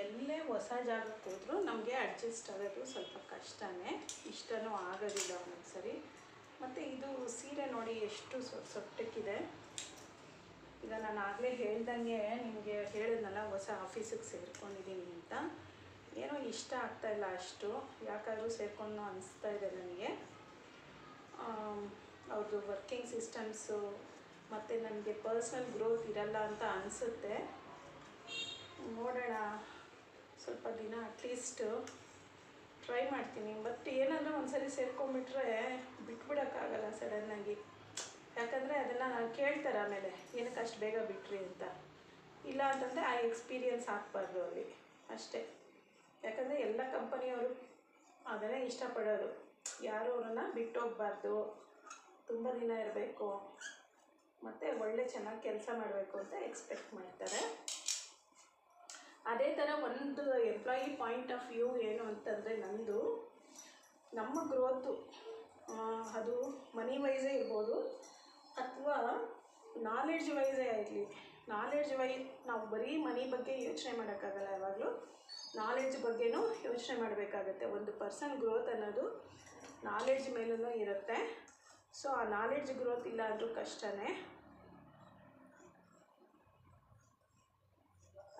ಎಲ್ಲೇ ಹೊಸ ಜಾಗಕ್ಕೆ ಹೋದರೂ ನಮಗೆ ಅಡ್ಜಸ್ಟ್ ಆಗೋದು ಸ್ವಲ್ಪ ಕಷ್ಟನೇ. ಇಷ್ಟನೂ ಆಗೋದಿಲ್ಲ ಒಂದೊಂದು ಸರಿ ಮತ್ತು ಇದು ಸೀರೆ ನೋಡಿ ಎಷ್ಟು ಸೊಟ್ಟಕ್ಕಿದೆ. ಈಗ ನಾನು ಆಗಲೇ ಹೇಳ್ದಂಗೆ ನಿಮಗೆ ಹೇಳಿದ್ನಲ್ಲ, ಹೊಸ ಆಫೀಸಿಗೆ ಸೇರ್ಕೊಂಡಿದ್ದೀನಿ ಅಂತ. ಏನೋ ಇಷ್ಟ ಆಗ್ತಾ ಇಲ್ಲ ಅಷ್ಟು. ಯಾಕಾದರೂ ಸೇರ್ಕೊಂಡು ಅನಿಸ್ತಾ ಇದೆ ನನಗೆ. ಅವ್ರದ್ದು ವರ್ಕಿಂಗ್ ಸಿಸ್ಟಮ್ಸು ಮತ್ತು ನನಗೆ ಪರ್ಸ್ನಲ್ ಗ್ರೋತ್ ಇರಲ್ಲ ಅಂತ ಅನಿಸುತ್ತೆ. ನೋಡೋಣ. ಸ್ವಲ್ಪ ದಿನ ಅಟ್ಲೀಸ್ಟ್ ಟ್ರೈ ಮಾಡ್ತೀನಿ. ಬಟ್ ಏನಂದರೆ ಒಂದ್ಸರಿ ಸೇರ್ಕೊಂಡ್ಬಿಟ್ರೆ ಬಿಟ್ಬಿಡೋಕ್ಕಾಗಲ್ಲ ಸಡನ್ನಾಗಿ ಯಾಕಂದರೆ ಅದನ್ನು ನಾನು ಕೇಳ್ತಾರೆ ಆಮೇಲೆ, ಏನಕ್ಕೆ ಅಷ್ಟು ಬೇಗ ಬಿಟ್ರಿ ಅಂತ? ಇಲ್ಲ ಅಂತಂದರೆ ಆ ಎಕ್ಸ್ಪೀರಿಯನ್ಸ್ ಹಾಕ್ಬಾರ್ದು ಅಲ್ಲಿ. ಅಷ್ಟೇ. ಯಾಕಂದರೆ ಎಲ್ಲ ಕಂಪನಿಯವರು ಅದನ್ನೇ ಇಷ್ಟಪಡೋರು ಯಾರು ಅವ್ರನ್ನ ಬಿಟ್ಟು ಹೋಗ್ಬಾರ್ದು ತುಂಬ ದಿನ ಇರಬೇಕು. ಮತ್ತು ಒಳ್ಳೆ ಚೆನ್ನಾಗಿ ಕೆಲಸ ಮಾಡಬೇಕು ಅಂತ ಎಕ್ಸ್ಪೆಕ್ಟ್ ಮಾಡ್ತಾರೆ. ಅದೇ ಥರ ಒಂದು ಎಂಪ್ಲಾಯಿ ಪಾಯಿಂಟ್ ಆಫ್ ವ್ಯೂ ಏನು ಅಂತಂದರೆ ನಂದು, ನಮ್ಮ ಗ್ರೋತು ಅದು ಮನಿ ವೈಸೇ ಇರ್ಬೋದು, ಅಥವಾ ನಾಲೆಡ್ಜ್ ವೈಸೇ ಆಗಲಿ. ನಾಲೆಡ್ಜ್ ವೈ ನಾವು ಬರೀ ಮನಿ ಬಗ್ಗೆ ಯೋಚನೆ ಮಾಡೋಕ್ಕಾಗಲ್ಲ ಯಾವಾಗಲೂ. ನಾಲೆಡ್ಜ್ ಬಗ್ಗೆನೂ ಯೋಚನೆ ಮಾಡಬೇಕಾಗತ್ತೆ. ಒಂದು ಪರ್ಸನ್ ಗ್ರೋತ್ ಅನ್ನೋದು ನಾಲೆಡ್ಜ್ ಮೇಲೂ ಇರುತ್ತೆ. ಸೊ ಆ ನಾಲೆಡ್ಜ್ ಗ್ರೋತ್ ಇಲ್ಲ ಅಂದರೂ ಕಷ್ಟನೇ.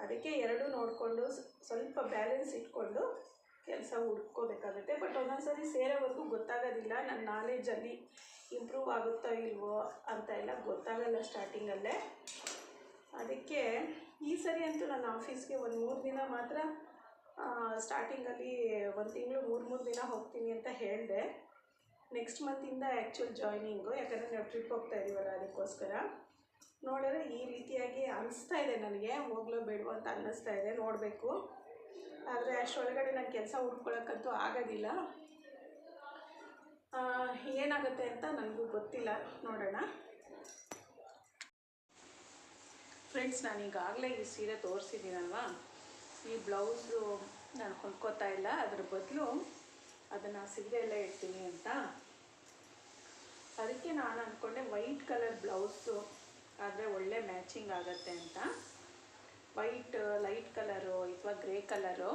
ಅದಕ್ಕೆ ಎರಡೂ ನೋಡಿಕೊಂಡು ಸ್ವಲ್ಪ ಬ್ಯಾಲೆನ್ಸ್ ಇಟ್ಕೊಂಡು ಕೆಲಸ ಹುಡ್ಕೋಬೇಕಾಗುತ್ತೆ. ಬಟ್ ಒಂದೊಂದು ಸರಿ ಸೇರೋವರೆಗೂ ಗೊತ್ತಾಗೋದಿಲ್ಲ. ನನ್ನ ನಾಲೆಜಲ್ಲಿ ಇಂಪ್ರೂವ್ ಆಗುತ್ತೋ ಇಲ್ವೋ ಅಂತ ಎಲ್ಲ ಗೊತ್ತಾಗಲ್ಲ ಸ್ಟಾರ್ಟಿಂಗಲ್ಲೇ ಅದಕ್ಕೆ ಈ ಸರಿ ಅಂತೂ ನನ್ನ ಆಫೀಸ್ಗೆ ಒಂದು ಮೂರು ದಿನ ಮಾತ್ರ ಸ್ಟಾರ್ಟಿಂಗಲ್ಲಿ ಒಂದು ತಿಂಗಳು ಮೂರು ಮೂರು ದಿನ ಹೋಗ್ತೀನಿ ಅಂತ ಹೇಳಿದೆ. ನೆಕ್ಸ್ಟ್ ಮಂತಿಂದ ಆ್ಯಕ್ಚುಲ್ ಜಾಯ್ನಿಂಗು ಯಾಕಂದರೆ ನಾವು ಟ್ರಿಪ್ ಹೋಗ್ತಾ ಇದ್ದೀವಲ್ಲ ಅದಕ್ಕೋಸ್ಕರ. ನೋಡಿದ್ರೆ ಈ ರೀತಿಯಾಗಿ ಅನಿಸ್ತಾ ಇದೆ ನನಗೆ. ಹೋಗ್ಲೋ ಬೇಡವೋ ಅಂತ ಅನ್ನಿಸ್ತಾ ಇದೆ, ನೋಡಬೇಕು. ಆದರೆ ಅಷ್ಟರೊಳಗಡೆ ನಾನು ಕೆಲಸ ಹುಡ್ಕೊಳಕ್ಕಂತೂ ಆಗೋದಿಲ್ಲ. ಏನಾಗುತ್ತೆ ಅಂತ ನನಗೂ ಗೊತ್ತಿಲ್ಲ. ನೋಡೋಣ. ಫ್ರೆಂಡ್ಸ್, ನಾನು ಈಗಾಗಲೇ ಈ ಸೀರೆ ತೋರಿಸಿದ್ದೀನಲ್ವಾ? ಈ ಬ್ಲೌಸು ನಾನು ಹೊಂದ್ಕೋತಾ ಇಲ್ಲ. ಅದ್ರ ಬದಲು ಅದನ್ನು ಸೀರೆ ಎಲ್ಲ ಇಡ್ತೀನಿ ಅಂತ. ಅದಕ್ಕೆ ನಾನು ಅಂದ್ಕೊಂಡೆ ವೈಟ್ ಕಲರ್ ಬ್ಲೌಸು ಆದರೆ ಒಳ್ಳೆ ಮ್ಯಾಚಿಂಗ್ ಆಗುತ್ತೆ ಅಂತ. ವೈಟ್ ಲೈಟ್ ಕಲರು ಅಥವಾ ಗ್ರೇ ಕಲರು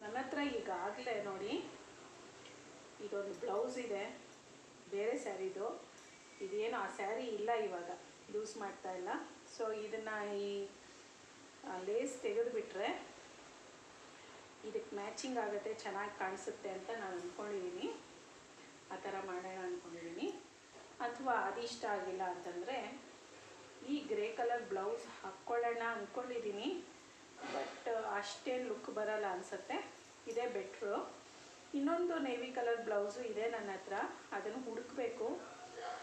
ನನ್ನ ಹತ್ರ ಈಗಾಗಲೇ ನೋಡಿ, ಇದೊಂದು ಬ್ಲೌಸ್ ಇದೆ. ಬೇರೆ ಸ್ಯಾರಿದು. ಇದೇನು ಆ ಸ್ಯಾರಿ ಇಲ್ಲ ಇವಾಗ. ಯೂಸ್ ಮಾಡ್ತಾ ಇಲ್ಲ. ಸೊ ಇದನ್ನು ಈ ಲೇಸ್ ತೆಗೆದುಬಿಟ್ರೆ ಇದಕ್ಕೆ ಮ್ಯಾಚಿಂಗ್ ಆಗುತ್ತೆ, ಚೆನ್ನಾಗಿ ಕಾಣಿಸುತ್ತೆ ಅಂತ ನಾನು ಅಂದ್ಕೊಂಡಿದ್ದೀನಿ ಆ ಥರ ಮಾಡೋಣ ಅಂದ್ಕೊಂಡಿದ್ದೀನಿ ಅಥವಾ ಅದಿಷ್ಟ ಆಗಿಲ್ಲ ಅಂತಂದರೆ, ಈ ಗ್ರೇ ಕಲರ್ ಬ್ಲೌಸ್ ಹಾಕ್ಕೊಳ್ಳೋಣ ಅಂದ್ಕೊಂಡಿದ್ದೀನಿ ಬಟ್ ಅಷ್ಟೇನು ಲುಕ್ ಬರಲ್ಲ ಅನಿಸುತ್ತೆ. ಇದೇ ಬೆಟ್ರು. ಇನ್ನೊಂದು ನೇವಿ ಕಲರ್ ಬ್ಲೌಸು ಇದೆ ನನ್ನ ಹತ್ರ. ಅದನ್ನು ಹುಡುಕಬೇಕು.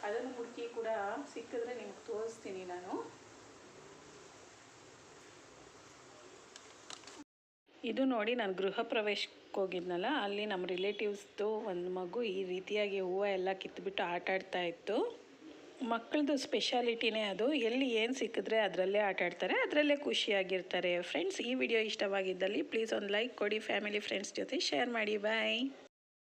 ಅದನ್ನು ಹುಡುಕಿ ಕೂಡ ಸಿಕ್ಕಿದ್ರೆ ನಿಮ್ಗೆ ತೋರಿಸ್ತೀನಿ ನಾನು. ಇದು ನೋಡಿ ನಾನು ಗೃಹ ಪ್ರವೇಶಕ್ಕೆ ಹೋಗಿದ್ನಲ್ಲ, ಅಲ್ಲಿ ನಮ್ಮ ರಿಲೇಟಿವ್ಸ್ದು ಒಂದು ಮಗು ಈ ರೀತಿಯಾಗಿ ಹೂವು ಎಲ್ಲ ಕಿತ್ಬಿಟ್ಟು ಆಟ ಆಡ್ತಾ ಇತ್ತು. ಮಕ್ಕಳದು ಸ್ಪೆಷಾಲಿಟಿನೇ ಅದು. ಎಲ್ಲಿ ಏನು ಸಿಕ್ಕಿದ್ರೆ ಅದರಲ್ಲೇ ಆಟ ಆಡ್ತಾರೆ, ಅದರಲ್ಲೇ ಖುಷಿಯಾಗಿರ್ತಾರೆ. ಫ್ರೆಂಡ್ಸ್ ಈ ವಿಡಿಯೋ ಇಷ್ಟವಾಗಿದ್ದಲ್ಲಿ ಪ್ಲೀಸ್ ಒಂದು ಲೈಕ್ ಕೊಡಿ ಫ್ಯಾಮಿಲಿ ಫ್ರೆಂಡ್ಸ್ ಜೊತೆ ಶೇರ್ ಮಾಡಿ ಬಾಯ್